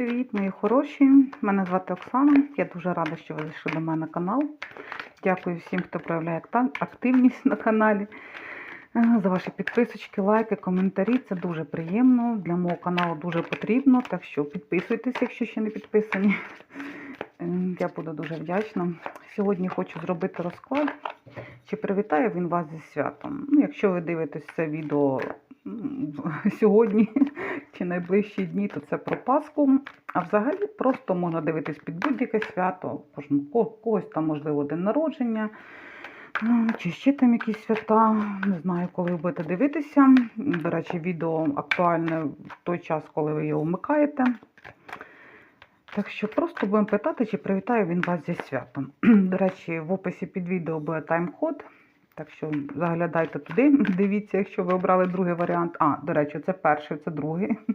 Привіт, мої хороші! Мене звати Оксана. Я дуже рада, що ви зайшли до мене на канал. Дякую всім, хто проявляє активність на каналі. Е, За ваші підписочки, лайки, коментарі. Це дуже приємно. Для мого каналу дуже потрібно. Так що підписуйтесь, якщо ще не підписані. Е, Я буду дуже вдячна. Сьогодні хочу зробити розклад. Чи привітає він вас зі святом? Ну, якщо ви дивитесь це відео сьогодні чи найближчі дні, то це про Пасху. А взагалі просто можна дивитись під будь-яке свято, когось там, можливо, день народження, чи ще там якісь свята. Не знаю, коли ви будете дивитися. До речі, відео актуальне в той час, коли ви його вмикаєте. Так що просто будемо питати, чи привітає він вас зі святом. До речі, в описі під відео буде тайм-код. Так що заглядайте туди, дивіться, якщо ви обрали другий варіант. А, до речі, це перший, це другий.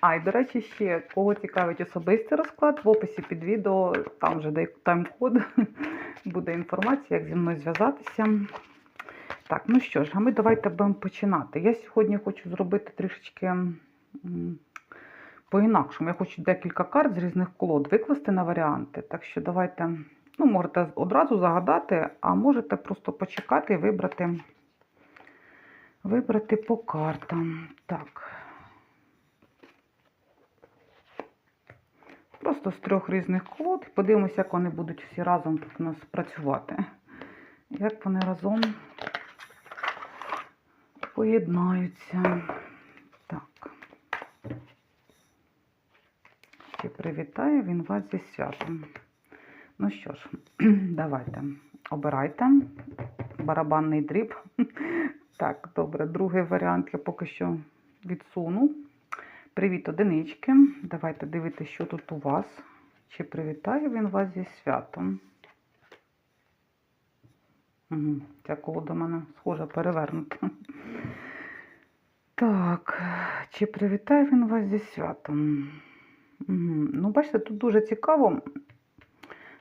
А, і до речі, ще кого цікавить особистий розклад, в описі під відео, там вже де тайм-код, буде інформація, як зі мною зв'язатися. Так, ну що ж, а ми давайте будемо починати. Я сьогодні хочу зробити трішечки по-інакшому. Я хочу декілька карт з різних колод викласти на варіанти. Так що давайте, ну, можете одразу загадати, а можете просто почекати і вибрати, вибрати по картам. Так. Просто з трьох різних колод. Подивимося, як вони будуть всі разом тут у нас працювати. Як вони разом поєднаються. Так. Чи привітає він вас зі святом? Ну що ж, давайте. Обирайте барабанний дріб. Так, добре, другий варіант я поки що відсуну. Привіт, одинички. Давайте дивитися, що тут у вас. Чи привітає він вас зі святом? Угу. Ця колода мене схожа перевернута. Так, чи привітає він вас зі святом? Угу. Ну, бачите, тут дуже цікаво.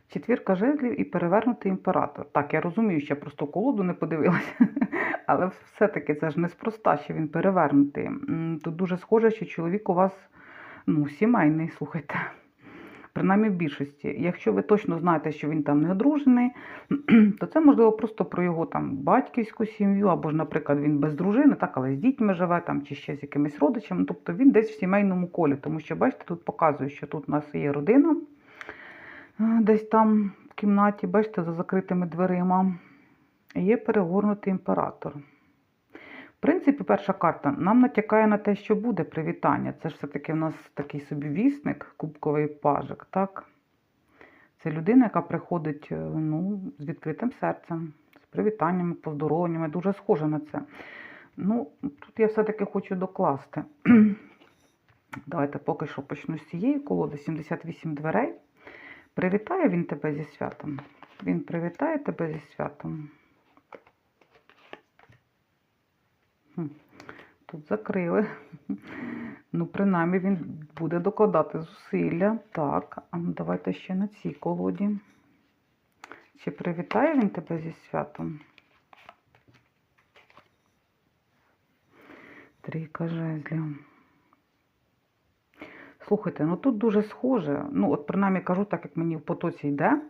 Четвірка жезлів і перевернутий імператор. Так, я розумію, що я просто колоду не подивилася, але все-таки це ж неспроста, що він перевернутий. Тут дуже схоже, що чоловік у вас ну, сімейний, слухайте. Принаймні в більшості. Якщо ви точно знаєте, що він там не одружений, то це можливо просто про його там батьківську сім'ю, або ж, наприклад, він без дружини, так, але з дітьми живе там, чи ще з якимись родичами. Тобто він десь в сімейному колі. Тому що, бачите, тут показує, що тут у нас є родина, десь там в кімнаті, бачите, за закритими дверима. Є перегорнутий імператор. В принципі, перша карта нам натякає на те, що буде привітання. Це ж все-таки в нас такий собі вісник, кубковий пажик, так? Це людина, яка приходить е, ну, з відкритим серцем, з привітаннями, поздоровленнями, дуже схожа на це. Ну, тут я все-таки хочу докласти. Давайте поки що почну з цієї колоди 78 дверей. Привітає він тебе зі святом. Він привітає тебе зі святом. Тут закрили. Ну, принаймні, він буде докладати зусилля. Так, ну давайте ще на цій колоді. Чи привітає він тебе зі святом? Трійка жезлів. Слухайте, ну тут дуже схоже. Ну, от принаймні кажу, так як мені в потоці йде,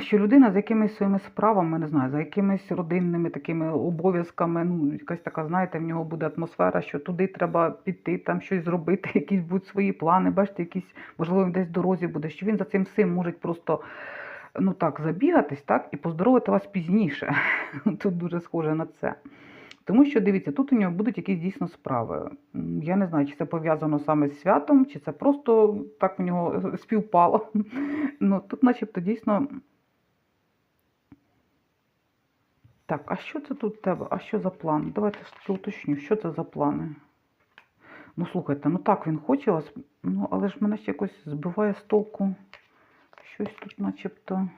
що людина з якимись своїми справами, не знаю, за якимись родинними такими обов'язками, ну, якась така, знаєте, в нього буде атмосфера, що туди треба піти, там щось зробити, якісь будуть свої плани, бачите, якісь, можливо, десь в дорозі буде, що він за цим всім може просто ну так, забігатись, так, і поздоровити вас пізніше. Тут дуже схоже на це. Тому що, дивіться, тут у нього будуть якісь дійсно справи. Я не знаю, чи це пов'язано саме з святом, чи це просто так у нього співпало. Ну, тут начебто дійсно. Так, а що це тут в тебе? А що за план? Давайте уточню, що це за плани? Ну, слухайте, ну так він хоче вас, ну, але ж мене ще якось збиває з толку. Щось тут начебто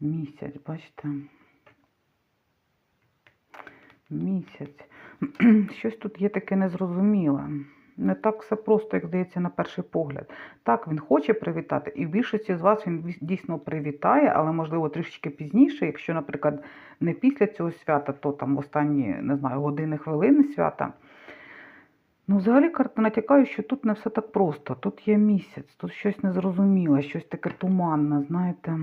місяць, бачите? Місяць. Щось тут є таке незрозуміле. Не так все просто, як здається, на перший погляд. Так, він хоче привітати, і в більшості з вас він дійсно привітає, але, можливо, трішечки пізніше, якщо, наприклад, не після цього свята, то там в останні, не знаю, години, хвилини свята. Ну, взагалі карта натякає, що тут не все так просто. Тут є місяць, тут щось незрозуміле, щось таке туманне, знаєте.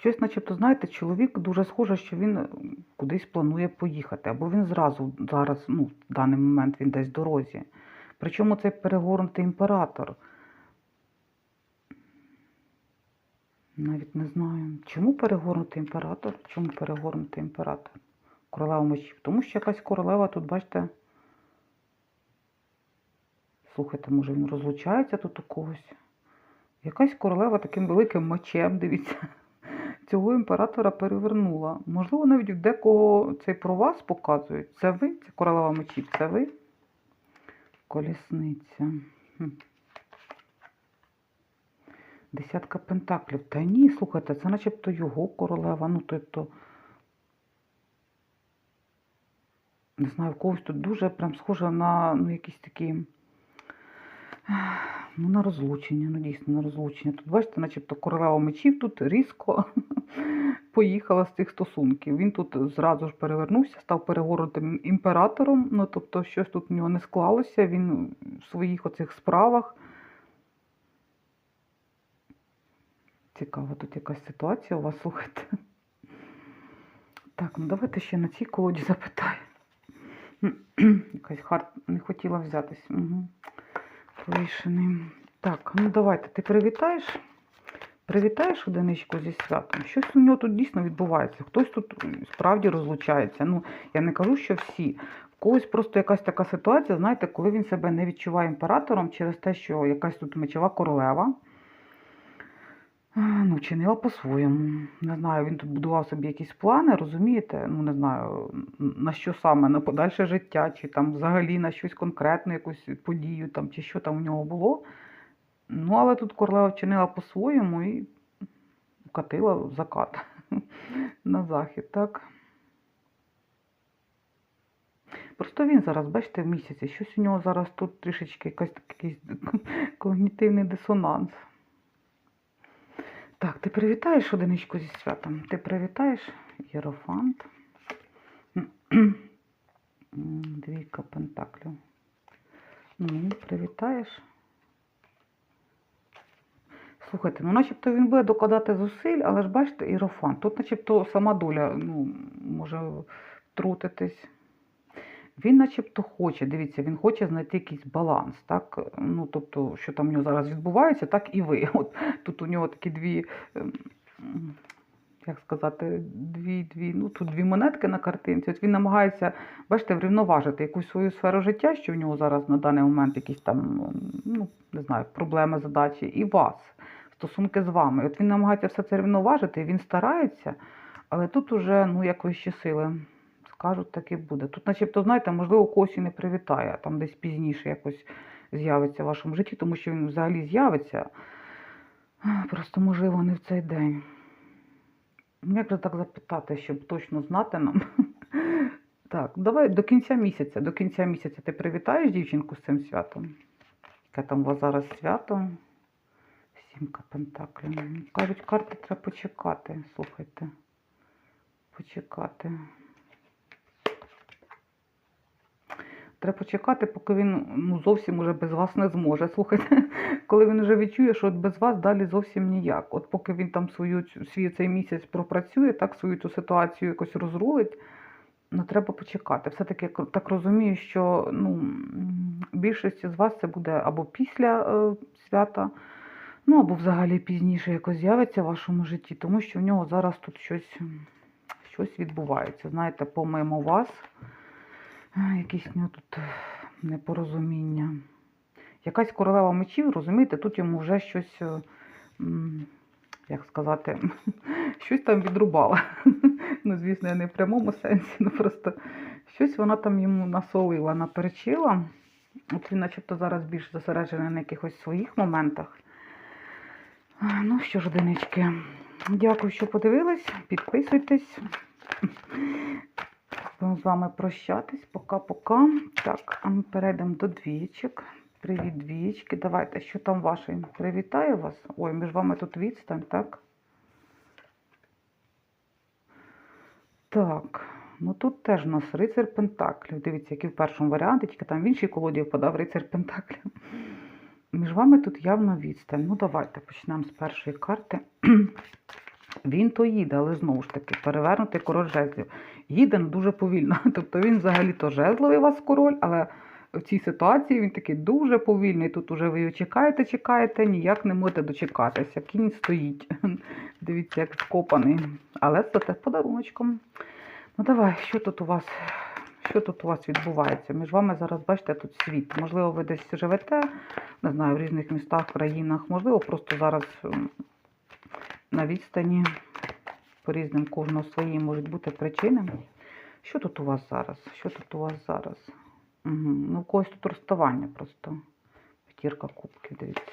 Щось, начебто, знаєте, чоловік дуже схоже, що він кудись планує поїхати, або він зразу зараз, ну, в даний момент він десь в дорозі. Причому цей перегорнутий імператор. Навіть не знаю. Чому перегорнутий імператор? Чому перегорнутий імператор? Королева мечів. Тому що якась королева тут, бачите. Слухайте, може він розлучається тут у когось? Якась королева таким великим мечем, дивіться, цього імператора перевернула. Можливо, навіть декого цей про вас показують. Це ви? Це королева мечів, це ви? Колісниця. Десятка пентаклів. Та ні, слухайте, це начебто його королева. Ну, тобто, не знаю, в когось тут дуже прям схоже на ну, якісь такі. Ну, на розлучення, ну дійсно на розлучення. Тут, бачите, начебто королева мечів тут різко поїхала з цих стосунків. Він тут зразу ж перевернувся, став перегорнутим імператором. Ну, тобто, щось тут в нього не склалося. Він в своїх оцих справах. Цікаво, тут якась ситуація у вас, слухайте. Так, ну давайте ще на цій колоді запитаю. Якась хард не хотіла взятись. Угу. Повішений. Так, ну давайте, ти привітаєш? Привітаєш одиничку зі святом? Щось у нього тут дійсно відбувається. Хтось тут справді розлучається. Ну, я не кажу, що всі. В когось просто якась така ситуація, знаєте, коли він себе не відчуває імператором через те, що якась тут мечова королева. А, Ну, чинила по-своєму. Не знаю, він тут будував собі якісь плани, розумієте? Ну, не знаю, на що саме, на подальше життя, чи там взагалі на щось конкретне, якусь подію, там, чи що там у нього було. Ну, але тут королева вчинила по-своєму і вкатила в закат на захід, так? Просто він зараз, бачите, в місяці, щось у нього зараз тут трішечки якийсь такий когнітивний дисонанс. Так, ти привітаєш одиничку зі святом? Ти привітаєш Єрофант. Двійка пентаклів. Ну, привітаєш. Слухайте, ну начебто він буде докладати зусиль, але ж бачите, Іерофант. Тут начебто сама доля ну, може втрутитись. Він начебто хоче, дивіться, він хоче знайти якийсь баланс, так? Ну, тобто, що там у нього зараз відбувається, так і ви. От тут у нього такі дві, ем, як сказати, дві, дві, ну тут дві монетки на картинці. От він намагається, бачите, врівноважити якусь свою сферу життя, що в нього зараз на даний момент якісь там, ну, не знаю, проблеми, задачі, і вас, стосунки з вами. От він намагається все це рівноважити, він старається, але тут уже, ну, як вищі сили скажуть, так і буде. Тут, начебто, знаєте, можливо, когось і не привітає, там десь пізніше якось з'явиться в вашому житті, тому що він взагалі з'явиться. Просто, можливо, не в цей день. Ну, Як же так запитати, щоб точно знати нам? Так, давай до кінця місяця. До кінця місяця ти привітаєш дівчинку з цим святом? Яке там у вас зараз свято? Сімка пентаклів. Кажуть, карти треба почекати. Слухайте. Почекати. Треба почекати, поки він ну, зовсім уже без вас не зможе. Слухайте, коли він вже відчує, що от без вас далі зовсім ніяк. От поки він там свою свій цей місяць пропрацює, так свою цю ситуацію якось розрулить, ну треба почекати. Все-таки я так розумію, що ну, м, більшості з вас це буде або після е, свята, ну або взагалі пізніше якось з'явиться в вашому житті, тому що в нього зараз тут щось, щось відбувається. Знаєте, помимо вас. Якісь в нього тут непорозуміння. Якась королева мечів, розумієте, тут йому вже щось, е, як сказати, щось там відрубала. Ну, звісно, я не в прямому сенсі, ну просто щось вона там йому насолила, наперечила. От він начебто зараз більш зосереджений на якихось своїх моментах. Ну що ж, одинички, дякую, що подивились. Підписуйтесь. Будемо з вами прощатись. Пока-пока. Так, а ми перейдемо до двічок. Привіт, двічки. Давайте, що там ваше? Привітаю вас. Ой, між вами тут відстань, так? Так, Ну тут теж у нас рицар Пентаклів. Дивіться, який в першому варіанті, тільки там в іншій колоді впадав рицар Пентаклів. Між вами тут явно відстань. Ну, давайте почнемо з першої карти. Він то їде, але знову ж таки, перевернутий король жезлів. Їде дуже повільно. Тобто він взагалі то жезловий у вас король, але в цій ситуації він такий дуже повільний. Тут уже ви його чекаєте, чекаєте, ніяк не можете дочекатися. Кінь стоїть. Дивіться, як скопаний. Але це теж подаруночком. Ну давай, що тут у вас? Що тут у вас відбувається? Між вами зараз, бачите, тут світ. Можливо, ви десь живете, не знаю, в різних містах, країнах, можливо, просто зараз на відстані по різним кожного свої можуть бути причини. Що тут у вас зараз? Що тут у вас зараз? Угу. Ну, у когось тут розставання просто. П'ятірка кубків, дивіться.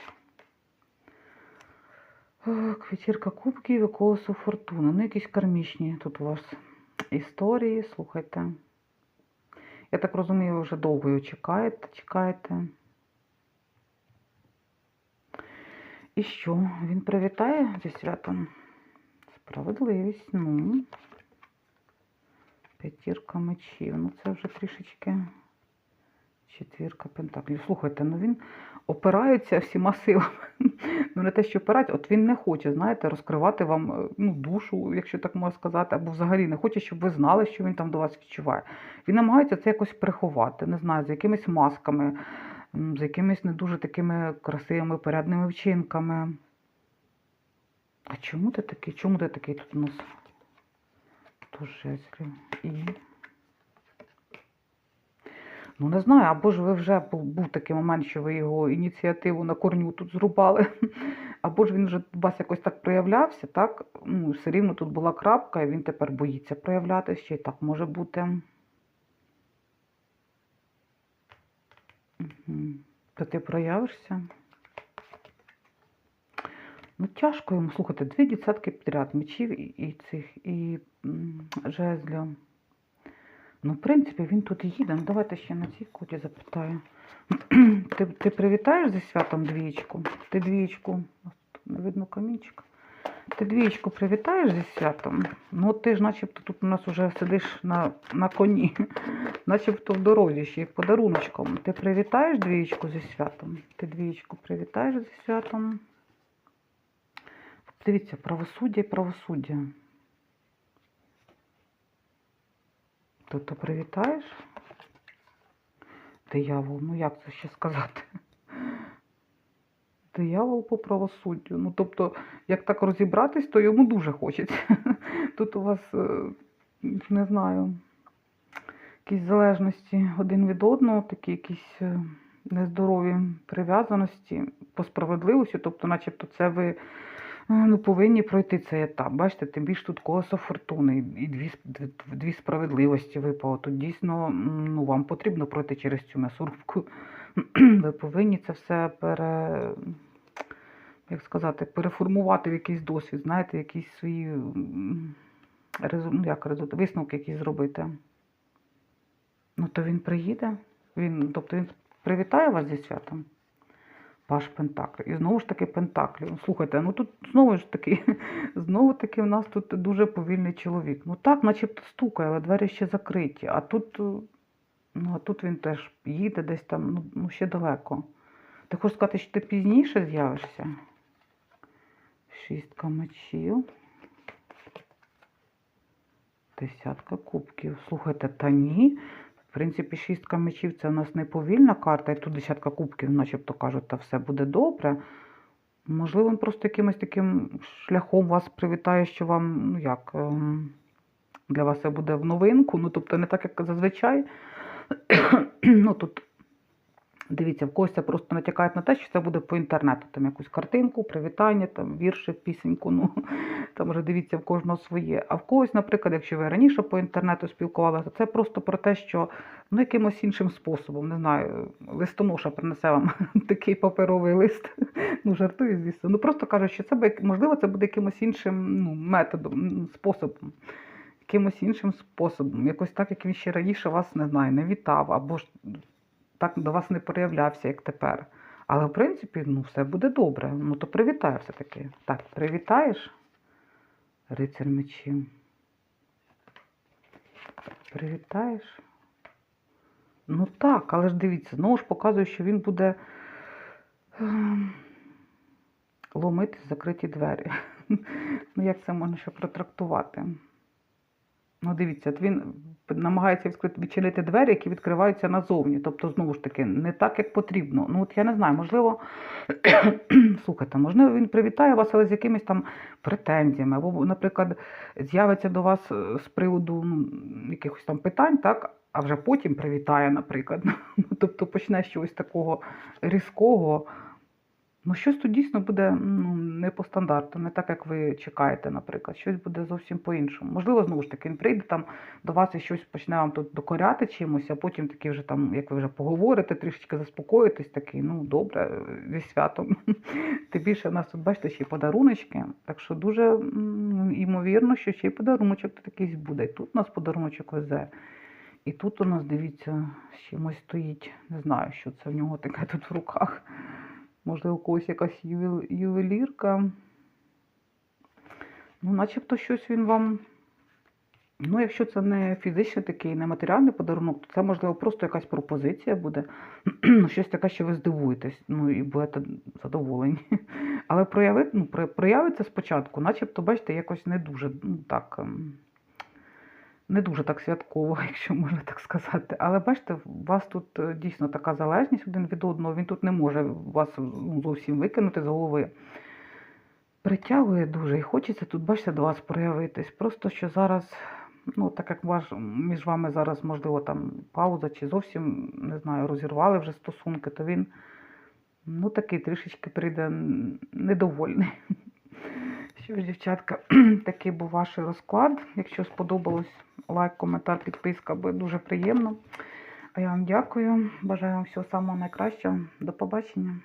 Так, П'ятірка кубків і колесо фортуни. Ну, якісь кармічні тут у вас історії, слухайте. Я так розумію, ви вже довго його чекаєте, чекаєте. І що? Він привітає зі святом? Справедливість, ну. П'ятірка мечів. Ну, це вже трішечки. Четвірка пентаклів. Слухайте, ну він опирається всіма силами. Ну, не те, що опирається, от він не хоче, знаєте, розкривати вам е, ну, душу, якщо так можна сказати, або взагалі не хоче, щоб ви знали, що він там до вас відчуває. Він намагається це якось приховати, не знаю, з якимись масками, з якимись не дуже такими красивими, порядними вчинками. А чому ти такий? Чому ти такий тут у нас? Жезлів. І. Ну, не знаю, або ж ви вже був, був такий момент, що ви його ініціативу на корню тут зрубали, або ж він вже у вас якось так проявлявся, так? Ну, все рівно тут була крапка, і він тепер боїться проявлятися, ще й так може бути. Мгм. То ти проявишся? Ну, тяжко йому, слухайте, дві десятки підряд мечів і, цих, і жезлів. Ну, в принципі, він тут їде. Ну, давайте ще на цій коді запитаю. ти, ти привітаєш зі святом двічку? Ти двічку. Ось тут видно камінчика. Ти двічку привітаєш зі святом? Ну, ти ж начебто тут у нас вже сидиш на, на коні, начебто в дорозі ще й подаруночком. Ти привітаєш двічку зі святом? Ти двічку привітаєш зі святом? Дивіться, правосуддя і правосуддя. Тобто привітаєш? Диявол, ну як це ще сказати? Диявол по правосуддю. Ну, тобто, як так розібратись, то йому дуже хочеться. Тут у вас, е, не знаю, якісь залежності один від одного, такі якісь е, нездорові прив'язаності по справедливості, тобто, начебто, це ви е, ну, повинні пройти цей етап. Бачите, тим більше тут колесо фортуни і дві, дві, справедливості випало. Тут дійсно ну, вам потрібно пройти через цю м'ясорубку. Ви повинні це все пере, як сказати, переформувати в якийсь досвід, знаєте, якісь свої ну, як, висновки якісь зробити. Ну, то він приїде. Він, тобто він привітає вас зі святом. Паш Пентакль. І знову ж таки Пентаклі. Слухайте, ну тут знову ж таки, знову таки в нас тут дуже повільний чоловік. Ну так, начебто стукає, але двері ще закриті. А тут, ну, а тут він теж їде десь там, ну, ну ще далеко. Ти хочеш сказати, що ти пізніше з'явишся? Шістка мечів. Десятка кубків. Слухайте, та ні. В принципі, шістка мечів це у нас не повільна карта, і тут десятка кубків, начебто кажуть, та все буде добре. Можливо, він просто якимось таким шляхом вас привітає, що вам, ну як, ем, для вас це буде в новинку. Ну, тобто не так, як зазвичай. Ну, тут, дивіться, в когось просто натякають на те, що це буде по інтернету. Там якусь картинку, привітання, там вірші, пісеньку. Ну, там вже дивіться в кожного своє. А в когось, наприклад, якщо ви раніше по інтернету спілкувалися, то це просто про те, що ну, якимось іншим способом, не знаю, листоноша принесе вам такий паперовий лист. Ну, жартую, звісно. Ну просто кажуть, що це можливо, це буде якимось іншим ну, методом, способом. Якимось іншим способом. Якось так, як він ще раніше вас не знаю, не вітав, або ж так до вас не проявлявся, як тепер. Але в принципі, ну, все буде добре. Ну, то привітаю все-таки. Так, привітаєш? Рицар мечів. Привітаєш? Ну так, але ж дивіться, знову ж показує, що він буде ем, ломити закриті двері. Ну, як це можна ще протрактувати? Ну, дивіться, він намагається відчинити двері, які відкриваються назовні. Тобто, знову ж таки, не так, як потрібно. Ну, от я не знаю, можливо, слухайте, можливо, він привітає вас, але з якимись там претензіями. Або, наприклад, з'явиться до вас е, з приводу ну, якихось там питань, так, а вже потім привітає, наприклад. Ну, тобто почне чогось такого різкого. Ну, щось тут дійсно буде ну, не по стандарту, не так, як ви чекаєте, наприклад. Щось буде зовсім по-іншому. Можливо, знову ж таки, він прийде там до вас і щось почне вам тут докоряти чимось, а потім таки вже там, як ви вже поговорите, трішечки заспокоїтесь, такий, ну добре, зі святом. Тим більше в нас тут, бачите, ще й подаруночки. Так що дуже ймовірно, що ще й подаруночок тут якийсь буде. І тут у нас подаруночок везе. І тут у нас, дивіться, з чимось стоїть. Не знаю, що це в нього таке тут в руках. Можливо, у когось якась ювел- ювелірка. Ну, начебто щось він вам. Ну, якщо це не фізичний такий, не матеріальний подарунок, то це, можливо, просто якась пропозиція буде. Щось таке, що ви здивуєтесь, ну і будете задоволені. Але прояви, ну, проявиться спочатку, начебто, бачите, якось не дуже, ну так. Не дуже так святково, якщо можна так сказати. Але бачите, у вас тут е, дійсно така залежність один від одного. Він тут не може вас ну, зовсім викинути з голови. Притягує дуже і хочеться тут, бачите, до вас проявитись. Просто що зараз, ну так як ваш, між вами зараз, можливо, там пауза, чи зовсім не знаю, розірвали вже стосунки, то він ну такий трішечки прийде недовольний. Що ж, дівчатка, такий був ваш розклад. Якщо сподобалось, лайк, коментар, підписка, буде дуже приємно. А я вам дякую. Бажаю вам всього самого найкращого. До побачення.